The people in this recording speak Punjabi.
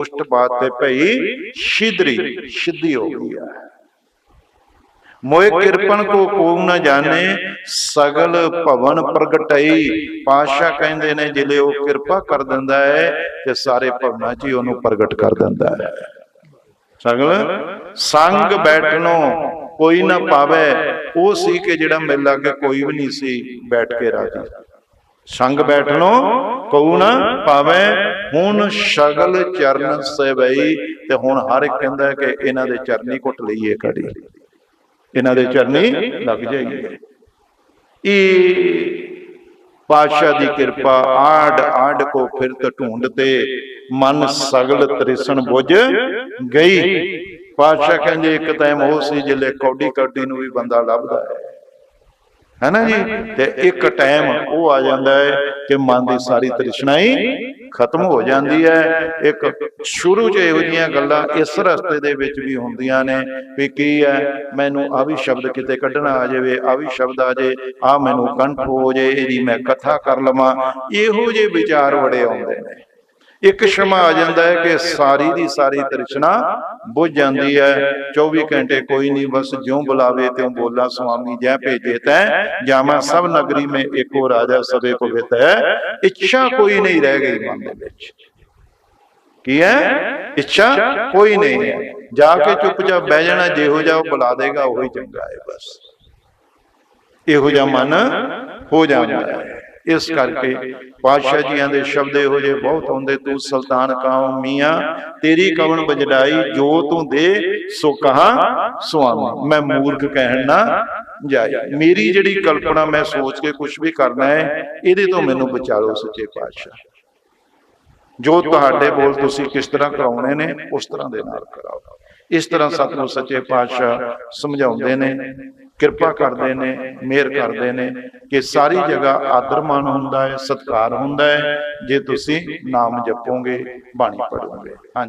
ਪੁਸ਼ਟ ਬਾਤ ਤੇ ਭਈ ਸ਼ਿਦਰੀ ਸਿੱਧੀ ਹੋ ਗਈ ਹੈ ਮੋਏ ਕਿਰਪਨ ਕੋ ਕੋ ਨ ਜਾਣੇ, ਸਗਲ ਭਵਨ ਪ੍ਰਗਟਈ। ਪਾਸ਼ਾ ਕਹਿੰਦੇ ਨੇ, ਜਿਲੇ ਉਹ ਕਿਰਪਾ ਕਰ ਦਿੰਦਾ ਹੈ, ਤੇ ਸਾਰੇ ਭਵਨਾਂ 'ਚ ਹੀ ਉਹਨੂੰ ਪ੍ਰਗਟ ਕਰ ਦਿੰਦਾ ਹੈ। ਸਗਲ, ਸੰਗ ਬੈਠਣੋ ਕੋਈ ਨਾ ਪਾਵੇ। ਉਹ ਸੀ ਕਿ ਜਿਹੜਾ ਮਿਲ ਲਾਗੇ ਕੋਈ ਵੀ ਨਹੀਂ ਸੀ ਬੈਠ ਕੇ ਰਾਜੀ। ਸੰਗ ਬੈਠਣੋ ਕਉ ਨਾ ਪਾਵੇ ਹੁਣ ਸ਼ਗਲ ਚਰਨ ਸੇਵਈ ਤੇ ਹੁਣ ਹਰ ਇੱਕ ਕਹਿੰਦਾ ਕਿ ਇਹਨਾਂ ਦੇ ਚਰਨੀ ਕੁੱਟ ਲਈਏ ਕੜੀ ਇਹਨਾਂ ਦੇ ਚਰਨੀ ਲੱਗ ਜਾਈਏ। ਇਹ ਪਾਤਸ਼ਾਹ ਦੀ ਕਿਰਪਾ ਆੜ ਆੜ ਕੋ ਫਿਰਤ ਢੂੰਡ ਤੇ ਮਨ ਸਗਲ ਤ੍ਰਿਸਣ ਬੁਝ ਗਈ। ਪਾਤਸ਼ਾਹ ਕਹਿੰਦੇ ਇੱਕ ਟਾਈਮ ਉਹ ਸੀ ਜਿਲੇ ਕੌਡੀ ਕੌਡੀ ਨੂੰ ਵੀ ਬੰਦਾ ਲੱਭਦਾ ਹੈ। ਨਾ ਜੀ? ਤੇ ਇੱਕ ਟਾਈਮ ਉਹ ਆ ਜਾਂਦਾ ਹੈ ਕਿ ਮਨ ਦੀ ਸਾਰੀ ਤ੍ਰਿਸ਼ਨਾ ਹੀ ਖਤਮ ਹੋ ਜਾਂਦੀ ਹੈ। ਇੱਕ ਸ਼ੁਰੂ 'ਚ ਇਹੋ ਜਿਹੀਆਂ ਗੱਲਾਂ ਇਸ ਰਸਤੇ ਦੇ ਵਿੱਚ ਵੀ ਹੁੰਦੀਆਂ ਨੇ ਵੀ ਕੀ ਹੈ, ਮੈਨੂੰ ਆ ਵੀ ਸ਼ਬਦ ਕਿਤੇ ਕੱਢਣਾ ਆ ਜਾਵੇ, ਆ ਵੀ ਸ਼ਬਦ ਆ ਜੇ, ਆ ਮੈਨੂੰ ਕੰਠ ਹੋ ਜੇ, ਇਹਦੀ ਮੈਂ ਕਥਾ ਕਰ ਲਵਾਂ। ਇਹੋ ਜਿਹੇ ਵਿਚਾਰ ਬੜੇ ਆਉਂਦੇ ਨੇ। ਇੱਕ ਸ਼ਮਾ ਆ ਜਾਂਦਾ ਹੈ ਕਿ ਸਾਰੀ ਦੀ ਸਾਰੀ ਤ੍ਰਿਸ਼ਨਾ ਬੁੱਝ ਜਾਂਦੀ ਹੈ। 24 ਘੰਟੇ ਕੋਈ ਨਹੀਂ, ਬਸ ਜਿਉਂ ਬੁਲਾਵੇ ਤਿਉਂ ਬੋਲਾ, ਸੁਆਮੀ ਜੈ ਭੇਜੇ ਤੈ ਜਾਮਾ ਸਭ ਨਗਰੀ ਮੇ ਏਕੋ ਰਾਜਾ ਸਭੇ ਕੋ ਹੈ। ਇੱਛਾ ਕੋਈ ਨਹੀਂ ਰਹਿ ਗਈ ਮਨ ਦੇ ਵਿੱਚ। ਕੀ ਹੈ? ਇੱਛਾ ਕੋਈ ਨਹੀਂ ਹੈ। ਜਾ ਕੇ ਚੁੱਪਚਾਪ ਬਹਿ ਜਾਣਾ, ਜਿਹੋ ਜਿਹਾ ਉਹ ਬੁਲਾ ਦੇਗਾ, ਉਹੀ ਚੰਗਾ ਹੈ ਬਸ। ਇਹੋ ਜਿਹਾ ਮਨ ਹੋ ਜਾਂਦਾ ਹੈ। ਇਸ ਕਰਕੇ ਪਾਤਸ਼ਾਹ ਜੀਆਂ ਦੇ ਸ਼ਬਦ ਇਹੋ ਜਿਹੇ ਬਹੁਤ ਆਉਂਦੇ, ਤੂੰ ਸੁਲਤਾਨ ਕਾਉ ਮੀਆਂ? ਤੇਰੀ ਕਵਣ ਬਜੜਾਈ, ਜੋ ਤੂੰ ਦੇ, ਸੋ ਕਹਾ ਸੁਆਮੀ? ਮੈਂ ਮੂਰਖ ਕਹਿਣ ਨਾ ਜਾਈ ਮੇਰੀ ਜਿਹੜੀ ਕਲਪਨਾ ਮੈਂ ਸੋਚ ਕੇ ਕੁਝ ਵੀ ਕਰਨਾ ਹੈ, ਇਹਦੇ ਤੋਂ ਮੈਨੂੰ ਬਚਾ ਸੱਚੇ ਪਾਤਸ਼ਾਹ। ਜੋ ਤੁਹਾਡੇ ਬੋਲ ਤੁਸੀਂ ਕਿਸ ਤਰ੍ਹਾਂ ਕਰਾਉਣੇ ਨੇ, ਉਸ ਤਰ੍ਹਾਂ ਦੇ ਨਾਲ ਕਰਾਓ। ਇਸ ਤਰ੍ਹਾਂ ਸਤਿਗੁਰ ਸੱਚੇ ਪਾਤਸ਼ਾਹ ਸਮਝਾਉਂਦੇ ਨੇ, ਕਿਰਪਾ ਕਰਦੇ ਨੇ, ਮਿਹਰ ਕਰਦੇ ਨੇ ਕਿ ਸਾਰੀ ਜਗ੍ਹਾ ਆਦਰ ਮਾਨ ਹੁੰਦਾ ਹੈ, ਸਤਕਾਰ ਹੁੰਦਾ ਹੈ, ਜੇ ਤੁਸੀਂ ਨਾਮ ਜਪੋਗੇ, ਬਾਣੀ ਪੜੋਗੇ ਹਾਂਜੀ।